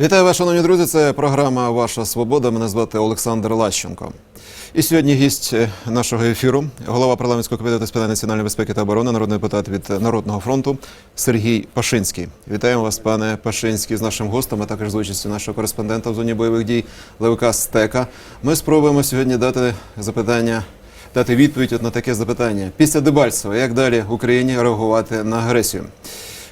Вітаю вас, шановні друзі. Це програма Ваша Свобода. Мене звати Олександр Лащенко. І сьогодні гість е, нашого ефіру, голова парламентського комітету з питань національної безпеки та оборони, народний депутат від Народного фронту Сергій Пашинський. Вітаємо вас, пане Пашинський, з нашим гостем, а також з участю нашого кореспондента в зоні бойових дій Левика Стека. Ми спробуємо сьогодні дати запитання. Дати відповідь на таке запитання після Дебальцева, як далі Україні реагувати на агресію?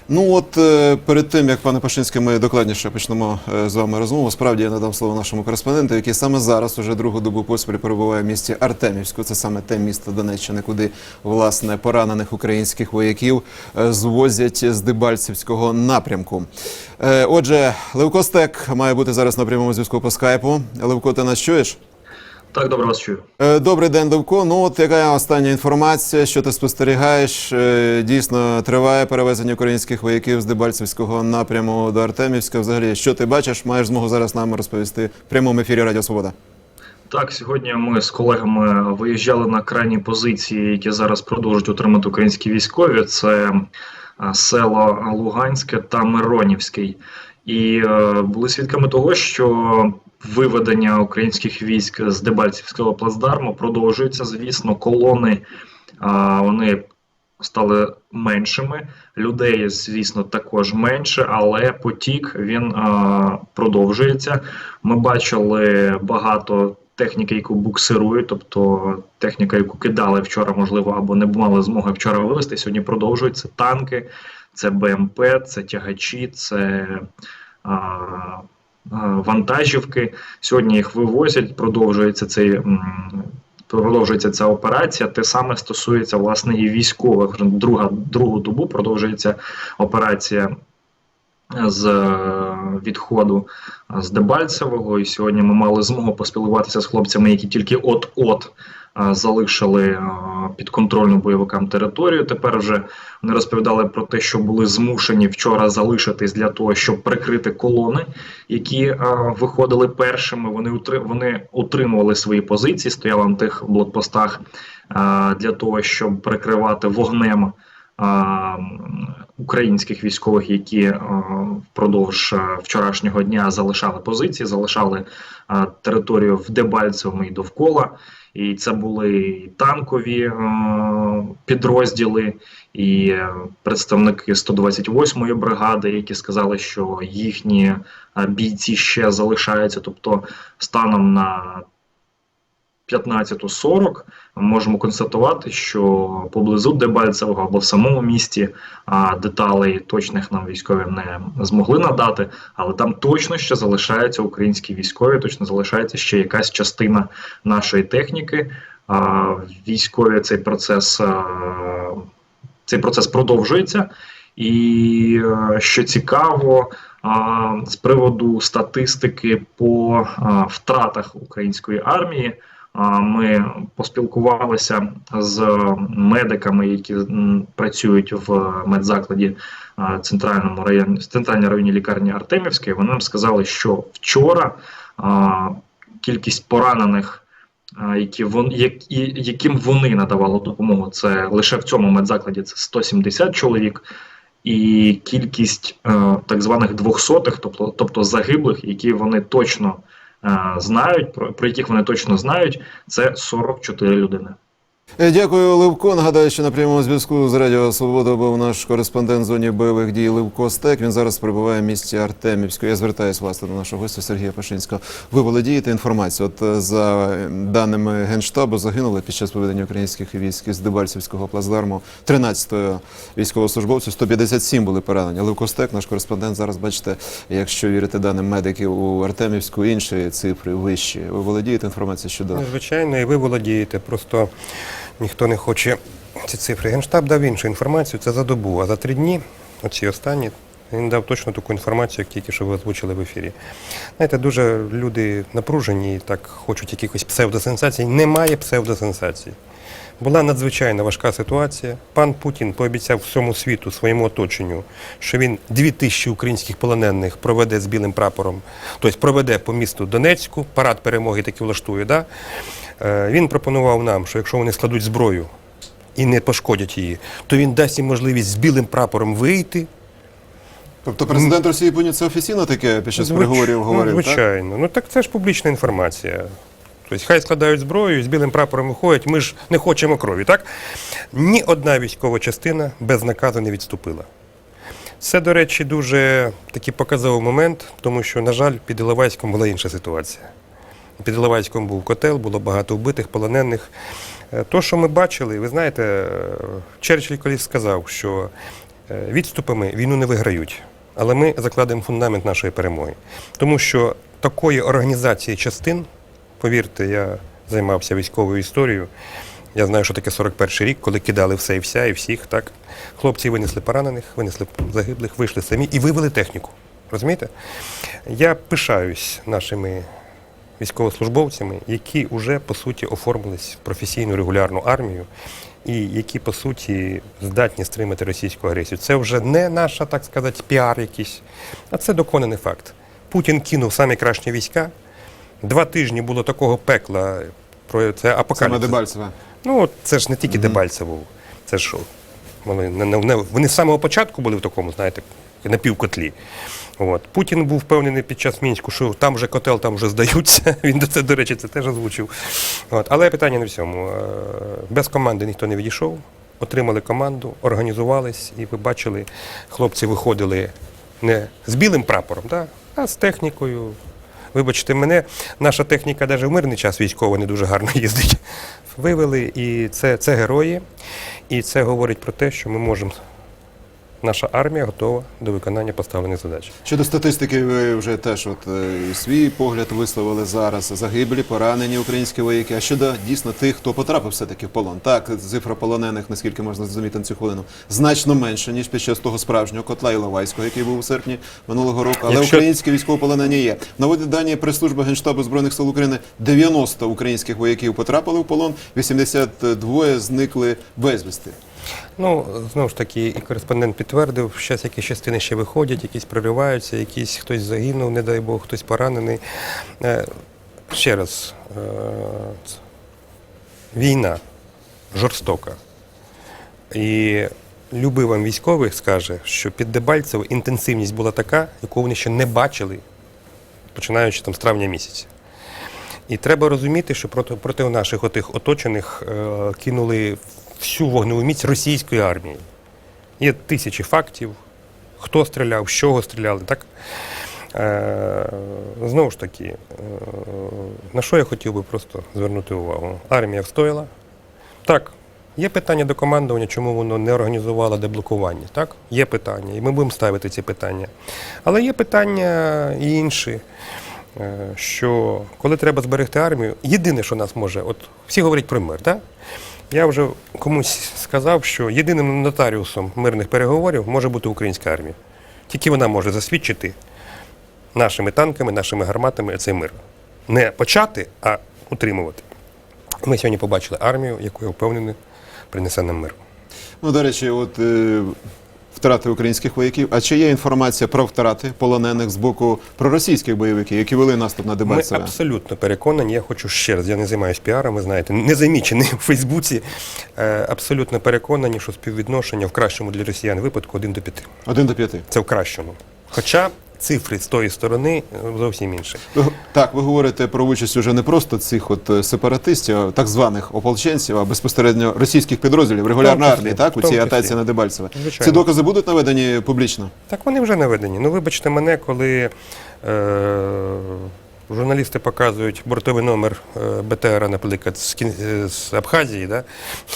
Ну от е, перед тим як пане Пашинське, ми докладніше почнемо е, з вами розмову. Справді я надам слово нашому кореспонденту, який саме зараз уже другу добу поспіль перебуває в місті Артемівську. Це саме те місто Донеччини, куди власне поранених українських вояків е, звозять з Дебальцівського напрямку. Отже, Левко Стек має бути зараз на прямому зв'язку по скайпу. Левко, ти нас чуєш? Так, добре вас чую. Е, Добрий день, Довко. Ну от яка остання інформація, що ти спостерігаєш? Е, Дійсно триває перевезення українських вояків з Дебальцевського напряму до Артемівська. Взагалі, що ти бачиш? Маєш змогу зараз нам розповісти в прямому ефірі Радіо Свобода. Так, сьогодні ми з колегами виїжджали на крайні позиції, які зараз продовжують утримати українські військові. Це село Луганське та Миронівський. І е, були свідками того, що виведення українських військ з Дебальцівського плацдарму продовжується. Звісно, колони а, вони стали меншими. Людей, звісно, також менше, але потік він а, продовжується. Ми бачили багато техніки, яку буксирують, тобто техніка, яку кидали вчора, можливо, або не мали змоги вчора вивезти. Сьогодні продовжують. Це танки, це БМП, це тягачі, це. А, Вантажівки сьогодні їх вивозять, продовжується цей продовжується ця операція. Те саме стосується власне і військових. Друга другу добу продовжується операція з е, відходу е, з Дебальцевого. І сьогодні ми мали змогу поспілкуватися з хлопцями, які тільки от-от е, залишили е, підконтрольну бойовикам територію. Тепер вже вони розповідали про те, що були змушені вчора залишитись для того, щоб прикрити колони, які е, виходили першими. Вони утримували свої позиції, стояли на тих блокпостах е, для того, щоб прикривати вогнем. е, Українських військових, які е, впродовж е, вчорашнього дня залишали позиції, залишали е, територію в Дебальцевому і довкола. І це були і танкові е, підрозділи, і представники 128-ї бригади, які сказали, що їхні е, бійці ще залишаються. Тобто, станом на 15.40 ми можемо констатувати, що поблизу Дебальцевого або в самому місті деталей точних нам військові не змогли надати, але там точно ще залишаються українські військові, точно залишається ще якась частина нашої техніки. Військові цей процес, цей процес продовжується. І е, що цікаво, з приводу статистики по втратах української армії. Ми поспілкувалися з медиками, які працюють в медзакладі центральному районі центральній районній лікарні Артемівської. Вони нам сказали, що вчора кількість поранених, які вон, яким вони надавали допомогу, це лише в цьому медзакладі це 170 чоловік. І кількість е, так званих двохсотих, тобто, тобто загиблих, які вони точно знають, про, про яких вони точно знають, це 44 людини. Е, Дякую, Левко. Нагадаю, що на прямому зв'язку з Радіо Свобода був наш кореспондент в зоні бойових дій Левко Стек. Він зараз перебуває в місті Артемівську. Я звертаюся власне до нашого гостя Сергія Пашинського. Ви володієте інформацією. От е, за даними Генштабу загинули під час поведення українських військ з Дебальцівського плацдарму 13 військовослужбовців, 157 були поранені. Левко Стек, наш кореспондент, зараз бачите, якщо вірити даним медиків у Артемівську, інші цифри вищі. Ви володієте інформацією щодо Звичайно, і ви володієте. Просто ніхто не хоче ці цифри. Генштаб дав іншу інформацію, це за добу, а за три дні, оці останні, він дав точно таку інформацію, як тільки що ви озвучили в ефірі. Знаєте, дуже люди напружені і так хочуть якихось псевдосенсацій. Немає псевдосенсацій. Була надзвичайно важка ситуація. Пан Путін пообіцяв всьому світу, своєму оточенню, що він дві тисячі українських полонених проведе з білим прапором, тобто проведе по місту Донецьку, парад перемоги таки влаштує. Да? Е, Він пропонував нам, що якщо вони складуть зброю і не пошкодять її, то він дасть їм можливість з білим прапором вийти, Тобто президент Росії Путін це офіційно таке під час Звич- переговорів говорив, ну, так? звичайно. Ну так це ж публічна інформація. Тобто хай складають зброю, з білим прапором виходять, ми ж не хочемо крові, так? Ні одна військова частина без наказу не відступила. Це, до речі, дуже такий показовий момент, тому що, на жаль, під Іловайськом була інша ситуація. Під Іловайськом був котел, було багато вбитих, полонених. Е, То, що ми бачили, ви знаєте, е, Черчилль колись сказав, що е, відступами війну не виграють, але ми закладемо фундамент нашої перемоги. Тому що такої організації частин, повірте, я займався військовою історією. Я знаю, що таке 41-й рік, коли кидали все і вся, і всіх. Так? Хлопці винесли поранених, винесли загиблих, вийшли самі і вивели техніку. Розумієте? Я пишаюсь нашими військовослужбовцями, які вже по суті оформились в професійну регулярну армію, і які по суті здатні стримати російську агресію. Це вже не наша, так сказати, піар якийсь, а це доконаний факт. Путін кинув самі кращі війська. Два тижні було такого пекла. Про це Саме апокаліпсис. Дебальцеве. Ну, це ж не тільки Дебальцево. Це ж вони, не- не- не- вони з самого початку були в такому, знаєте, на півкотлі. От. Путін був впевнений під час мінську, що там вже котел, там вже здаються. Він до це, до речі, це теж озвучив. От. Але питання не в цьому. Е, Без команди ніхто не відійшов. Отримали команду, організувались, і ви бачили, хлопці виходили не з білим прапором, да, а з технікою. Вибачте мене, наша техніка навіть в мирний час військова не дуже гарно їздить. Вивели, і це, це герої. І це говорить про те, що ми можемо. Наша армія готова до виконання поставлених задач. Щодо статистики, ви вже теж от е, свій погляд висловили зараз. Загиблі, поранені українські вояки. А щодо дійсно тих, хто потрапив все-таки в полон. Так, цифра полонених, наскільки можна зрозуміти на цю хвилину, значно менше, ніж під час того справжнього котла Іловайського, який був у серпні минулого року. Але Якщо- українські військовополонені є. Наводять дані прес-служби Генштабу Збройних сил України 90 українських вояків потрапили в полон, 82 зникли безвісти. Ну, знову ж таки, і кореспондент підтвердив, що зараз якісь частини ще виходять, якісь прориваються, якісь хтось загинув, не дай Бог, хтось поранений. Е, ще раз, е, війна жорстока. І любий вам військовий скаже, що під Дебальцево інтенсивність була така, яку вони ще не бачили, починаючи там з травня місяця. І треба розуміти, що проти, проти наших отих оточених е, кинули всю вогневу міць російської армії. Є тисячі фактів, хто стріляв, з чого стріляли. Так? Е, знову ж таки, е, на що я хотів би просто звернути увагу? Армія встояла. Так, є питання до командування, чому воно не організувало деблокування. Так? Є питання, і ми будемо ставити ці питання. Але є питання і інші. Е, що коли треба зберегти армію, єдине, що нас може, от всі говорять про мир, так? Я вже комусь сказав, що єдиним нотаріусом мирних переговорів може бути українська армія. Тільки вона може засвідчити нашими танками, нашими гарматами цей мир. Не почати, а утримувати. Ми сьогодні побачили армію, яку я впевнений принесе нам мир. Ну, до речі, от е, втрати українських вояків. А чи є інформація про втрати полонених з боку проросійських бойовиків, які вели наступ на Ми Дебальцеве? абсолютно переконані. Я хочу ще раз, я не займаюся піаром, ви знаєте, не замічений у Фейсбуці. Е, абсолютно переконані, що співвідношення в кращому для росіян випадку 1 до 5. Один до п'яти. Це в кращому. Хоча цифри з тої сторони е, зовсім інші. Так, ви говорите про участь уже не просто цих от е, сепаратистів, так званих ополченців, а безпосередньо російських підрозділів, регулярної армії, так, у цій атаці на Дебальцеве. Звичайно. Ці докази будуть наведені публічно? Так вони вже наведені. Ну, вибачте мене, коли е, журналісти показують бортовий номер е, БТР, наприклад, з, е, з Абхазії, да?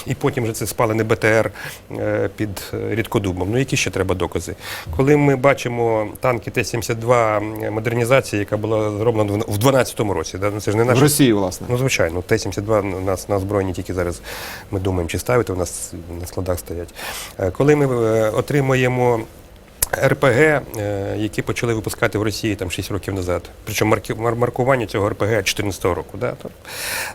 і потім вже це спалений БТР е, під рідкодубом. Ну, які ще треба докази? Коли ми бачимо танки Т-72 модернізації, яка була зроблена в 2012 році, да? ну, це ж не В Росії, власне. Ну, звичайно, Т-72 у нас на озброєнні тільки зараз ми думаємо, чи ставити, у нас на складах стоять. Коли ми отримуємо РПГ, е, які почали випускати в Росії там 6 років назад, причому маркування цього РПГ 2014 року. Да? То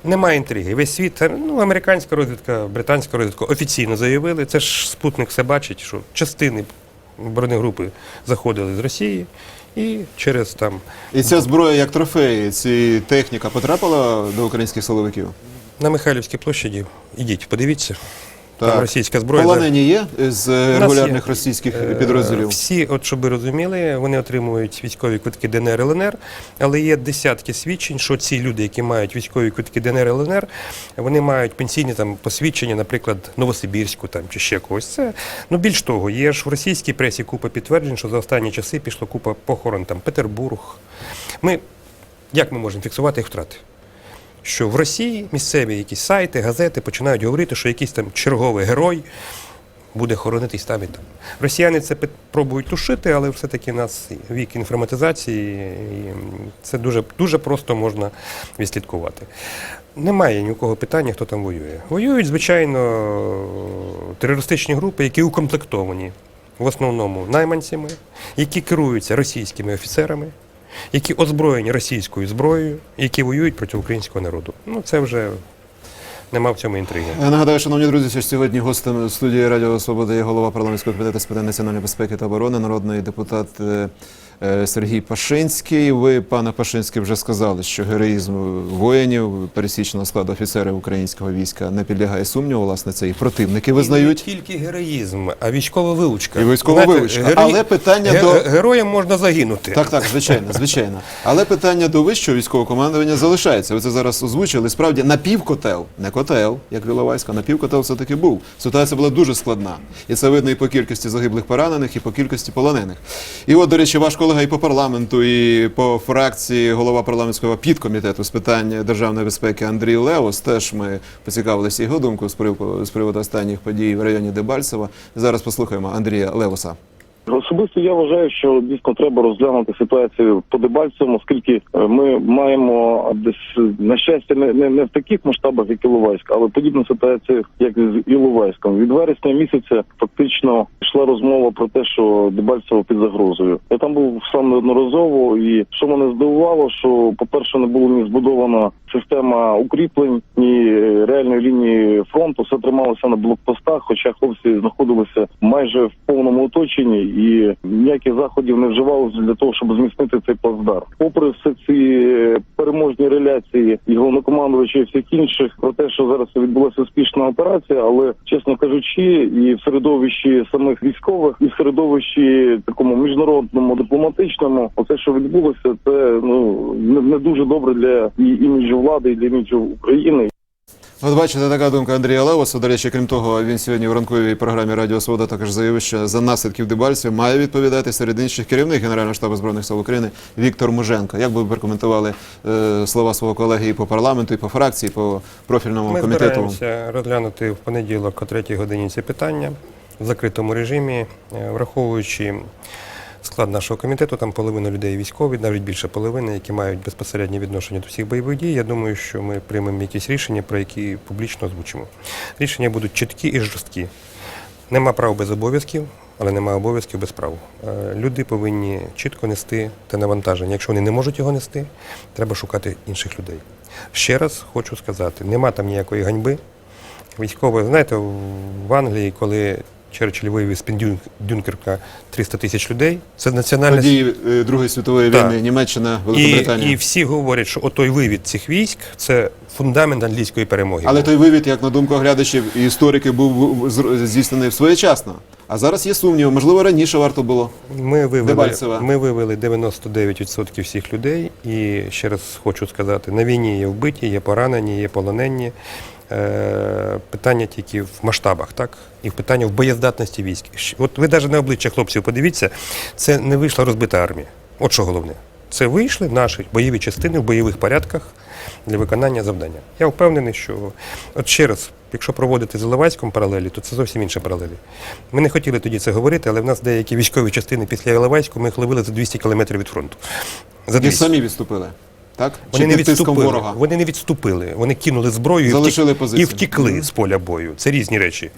немає інтриги. Весь світ, е, ну, американська розвідка, британська розвідка офіційно заявили, це ж спутник все бачить, що частини бронегрупи заходили з Росії. І через там І ця зброя як трофеї, ці техніка потрапила до українських силовиків? На Михайлівській площаді ідіть, подивіться. Там російська зброя. Полонені є з регулярних російських Е, підрозділів? Всі, от щоб ви розуміли, вони отримують військові квитки ДНР ЛНР, але є десятки свідчень, що ці люди, які мають військові квитки ДНР ЛНР, вони мають пенсійні там посвідчення, наприклад, Новосибірську там чи ще когось. Це ну більш того, є ж в російській пресі купа підтверджень, що за останні часи пішло купа похорон там Петербург. Ми як ми можемо фіксувати їх втрати? Що в Росії місцеві якісь сайти, газети починають говорити, що якийсь там черговий герой буде хоронитись там і там. Росіяни це пробують тушити, але все-таки у нас вік інформатизації, і це дуже, дуже просто можна відслідкувати. Немає ні у кого питання, хто там воює. Воюють, звичайно, терористичні групи, які укомплектовані в основному найманцями, які керуються російськими офіцерами, які озброєні російською зброєю, які воюють проти українського народу. Ну, це вже нема в цьому інтриги. Я нагадаю, шановні друзі, що сьогодні гостем студії Радіо Свобода є голова парламентського комітету з питань національної безпеки та оборони, народний депутат е, е, Сергій Пашинський. Ви, пане Пашинський, вже сказали, що героїзм воїнів пересічного складу офіцерів українського війська не підлягає сумніву. Власне, це і противники визнають. І не тільки героїзм, а військова вилучка. І військова вилучка. Але питання ге- до- героям можна загинути. Так, так, звичайно, звичайно. Але питання до вищого військового командування залишається. Ви це зараз озвучили. Справді напівкотел, не котел, як Віловайська, напівкотел все таки був. Ситуація була дуже складна. І це видно і по кількості загиблих поранених, і по кількості полонених. І от, до речі, ваш колега і по парламенту, і по фракції голова парламентського підкомітету з питань державної безпеки Андрій Леос. Теж ми поцікавилися його думку з приводу, приводу останніх подій в районі Дебальцева. Зараз послухаємо Андрія Левоса. Особисто я вважаю, що дійсно треба розглянути ситуацію по Дебальцевому, оскільки е, ми маємо десь на щастя не, не, не в таких масштабах, як Іловайськ, але подібна ситуація, як з Іловайськом. Від вересня місяця фактично йшла розмова про те, що Дебальцево під загрозою. Я там був сам неодноразово, і що мене здивувало, що по перше не було ні збудована система укріплень, ні е, реальної лінії фронту. Все трималося на блокпостах, хоча хлопці знаходилися майже в повному оточенні, і ніяких заходів не вживалося для того, щоб зміцнити цей плацдарм. Попри все ці переможні реляції і головнокомандувача і всіх інших про те, що зараз відбулася успішна операція, але чесно кажучи, і в середовищі самих військових, і в середовищі такому міжнародному дипломатичному, оце що відбулося, це ну не, не дуже добре для і іміджу влади, і для іміджу України. От бачите, така думка Андрія Левоса. До речі, крім того, він сьогодні в ранковій програмі Радіо Свобода також заявив, що за наслідків Дебальців має відповідати серед інших керівник Генерального штабу збройних сил України Віктор Муженко. Як би ви прокоментували е, слова свого колеги і по парламенту, і по фракції, і по профільному Ми комітету? збираємося розглянути в понеділок о третій годині ці питання в закритому режимі, е, враховуючи склад нашого комітету, там половина людей військові, навіть більше половини, які мають безпосереднє відношення до всіх бойових дій. Я думаю, що ми приймемо якісь рішення, про які публічно озвучимо. Рішення будуть чіткі і жорсткі. Нема прав без обов'язків, але нема обов'язків без прав. Е, Люди повинні чітко нести те навантаження. Якщо вони не можуть його нести, треба шукати інших людей. Ще раз хочу сказати: нема там ніякої ганьби. Військово, знаєте, в Англії, коли Черчилль вивіз з-під Дюнкерка 300 тисяч людей, це національна Події е, Другої світової Так. війни, Німеччина, і, Великобританія. і всі говорять, що отой вивід цих військ це фундамент англійської перемоги. Але той вивід, як на думку глядачів і істориків, був здійснений своєчасно. А зараз є сумніви, можливо, раніше варто було. Ми вивели, Дебальцева. ми вивели 99% всіх людей. І ще раз хочу сказати: на війні є вбиті, є поранені, є полонені. Е, питання тільки в масштабах, так? І в питання в боєздатності військ. От ви навіть на обличчя хлопців подивіться, це не вийшла розбита армія. От що головне. Це вийшли наші бойові частини в бойових порядках для виконання завдання. Я впевнений, що от ще раз, якщо проводити з Іловайськом паралелі, то це зовсім інші паралелі. Ми не хотіли тоді це говорити, але в нас деякі військові частини після Іловайську ми їх ловили за 200 кілометрів від фронту. За І самі відступили. Так? Вони Чи не відступили. ворога? Вони не відступили. Вони кинули зброю і, Залишили втік- і втікли Мгм. з поля бою. Це різні речі.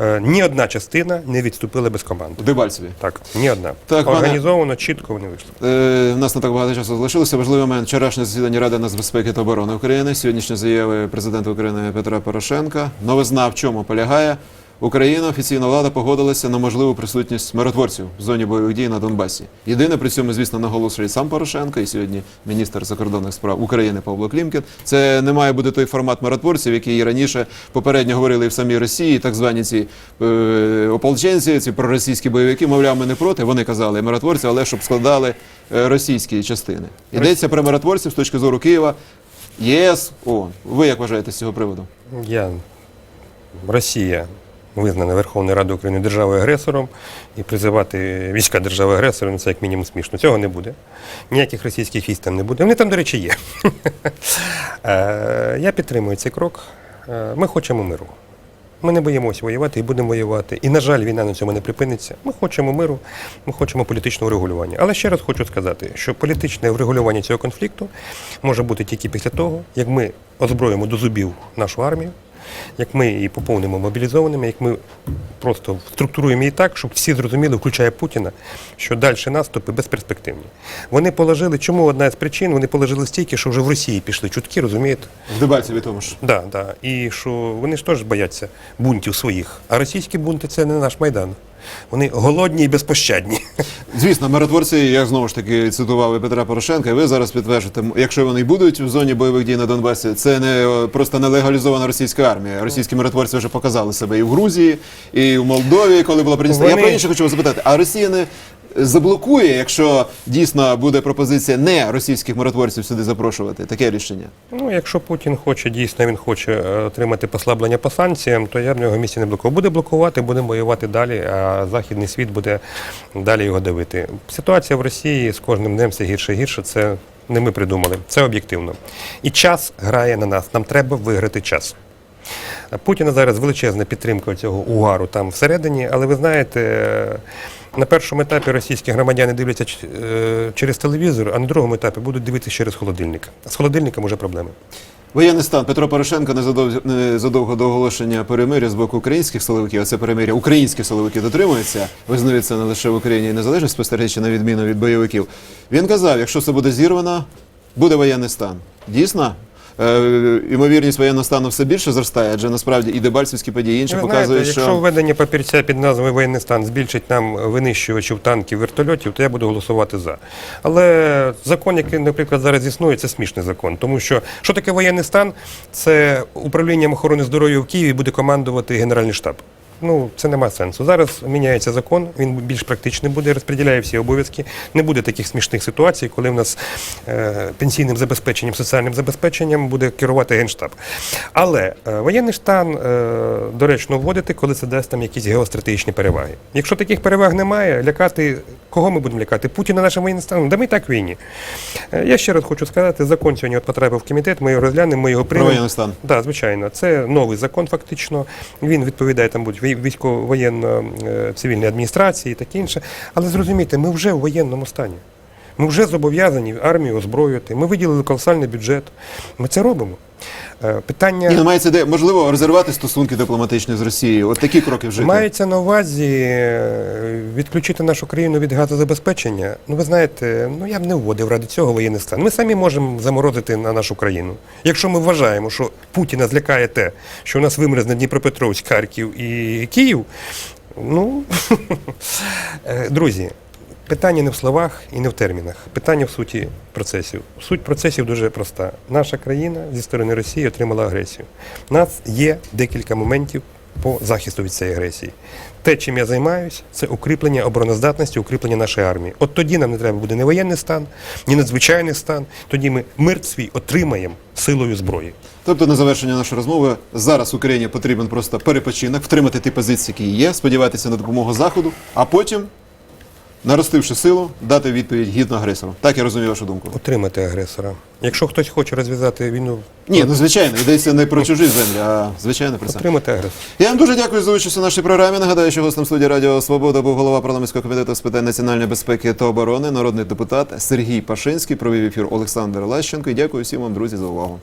Е, ні одна частина не відступила без команди. Дебальцеві. Так, ні одна. Так, пане- Організовано, чітко вони вийшли. Е, У нас не так багато часу залишилося. Важливий момент вчорашнє засідання Ради нацбезпеки та оборони України. Сьогоднішні заяви президента України Петра Порошенка. Новизна в чому полягає? Україна офіційна влада погодилася на можливу присутність миротворців в зоні бойових дій на Донбасі. Єдине при цьому, звісно, наголошує сам Порошенко і сьогодні міністр закордонних справ України Павло Клімкін. Це не має бути той формат миротворців, який раніше попередньо говорили в самій Росії, так звані ці е, ополченці, ці проросійські бойовики. Мовляв, ми не проти. Вони казали миротворці, але щоб складали е, російські частини. Йдеться про миротворців з точки зору Києва. ЄС, ООН. Ви як вважаєте з цього приводу? Я Росія визнана Верховною Радою України державою агресором і призивати війська держави агресора ну, це як мінімум смішно. Цього не буде. Ніяких російських військ там не буде. Вони там, до речі, є. Е, Я підтримую цей крок. Е, Ми хочемо миру. Ми не боїмося воювати і будемо воювати. І, на жаль, війна на цьому не припиниться. Ми хочемо миру, ми хочемо політичного врегулювання. Але ще раз хочу сказати, що політичне врегулювання цього конфлікту може бути тільки після того, як ми озброїмо до зубів нашу армію, як ми її поповнимо мобілізованими, як ми просто структуруємо її так, щоб всі зрозуміли, включає Путіна, що далі наступи безперспективні. Вони положили, чому одна з причин, вони положили стільки, що вже в Росії пішли чутки, розумієте? В Дебальцеві тому ж. Да, да. І що вони ж теж бояться бунтів своїх. А російські бунти це не наш майдан. Вони голодні і безпощадні. Звісно, миротворці, я знову ж таки цитував і Петра Порошенка, і ви зараз підтверджуєте, якщо вони будуть в зоні бойових дій на Донбасі, це не е, просто нелегалізована російська армія. Російські миротворці вже показали себе і в Грузії, і в Молдові, коли була Придністров'я. Я про інше хочу вас запитати, а Росія не заблокує, якщо дійсно буде пропозиція не російських миротворців сюди запрошувати? Таке рішення. Ну, якщо Путін хоче, дійсно він хоче е, отримати послаблення по санкціям, то я в нього місці не блокував. Буде блокувати, будемо воювати далі, а західний світ буде далі його давити. Ситуація в Росії з кожним днем все гірше і гірше. Це не ми придумали, це об'єктивно. І час грає на нас. Нам треба виграти час. Путіна зараз величезна підтримка цього угару там всередині, але ви знаєте, на першому етапі російські громадяни дивляться е, через телевізор, а на другому етапі будуть дивитися через холодильник. А з холодильником вже проблеми. Воєнний стан Петро Порошенко незадовго, до оголошення перемиря з боку українських силовиків, а це перемиря українські силовики дотримуються, визнають це не лише в Україні і незалежно спостерігачі на відміну від бойовиків. Він казав, якщо це буде зірвано, буде воєнний стан. Дійсно, ймовірність воєнного стану все більше зростає, адже насправді і дебальцівські події інші Ви показують, що якщо введення папірця під назвою воєнний стан збільшить нам винищувачів танків, вертольотів, то я буду голосувати за. Але закон, який, наприклад, зараз існує, це смішний закон. Тому що що таке воєнний стан? Це управлінням охорони здоров'я в Києві буде командувати Генеральний штаб. Ну, це нема сенсу. Зараз міняється закон, він більш практичний буде, розподіляє всі обов'язки. Не буде таких смішних ситуацій, коли в нас е, пенсійним забезпеченням, соціальним забезпеченням буде керувати генштаб. Але е, воєнний стан е, доречно вводити, коли це дасть там якісь геостратегічні переваги. Якщо таких переваг немає, лякати кого ми будемо лякати? Путіна нашим воєнним станом? Да ми так в війні. Е, я ще раз хочу сказати, закон сьогодні от потрапив в комітет, ми його розглянемо, ми його про воєнний стан. Так, звичайно, це новий закон, фактично. Він відповідає там будь військово-воєнно е, адміністрації і таке інше. Але зрозумійте, ми вже в воєнному стані. Ми вже зобов'язані армію озброювати. Ми виділили колосальний бюджет. Ми це робимо. Е, Питання. Ні, ну, мається ідея, можливо, розірвати стосунки дипломатичні з Росією. От такі кроки вжити. Мається на увазі е, відключити нашу країну від газозабезпечення. Ну, ви знаєте, ну я б не вводив ради цього воєнний стан. Ми самі можемо заморозити на нашу країну. Якщо ми вважаємо, що Путіна злякає те, що у нас вимерзне Дніпропетровськ, Харків і Київ. Ну Е, друзі, питання не в словах і не в термінах. Питання в суті процесів. Суть процесів дуже проста. Наша країна зі сторони Росії отримала агресію. У нас є декілька моментів по захисту від цієї агресії. Те, чим я займаюся, це укріплення обороноздатності, укріплення нашої армії. От тоді нам не треба буде ні воєнний стан, ні надзвичайний стан. Тоді ми мир свій отримаємо силою зброї. Тобто, на завершення нашої розмови, зараз Україні потрібен просто перепочинок, втримати ті позиції, які є, сподіватися на допомогу Заходу, а потім, наростивши силу, дати відповідь гідно агресору. Так я розумію вашу думку. Отримати агресора. Якщо хтось хоче розв'язати війну, Ні, ну звичайно, йдеться не про чужі землі, а звичайно про це. отримати агресора. Я вам дуже дякую за участь у нашій програмі. Нагадаю, що гостем студії Радіо Свобода був голова парламентського комітету з питань національної безпеки та оборони, народний депутат Сергій Пашинський. Провів ефір Олександр Лащенко. І дякую всім вам, друзі, за увагу.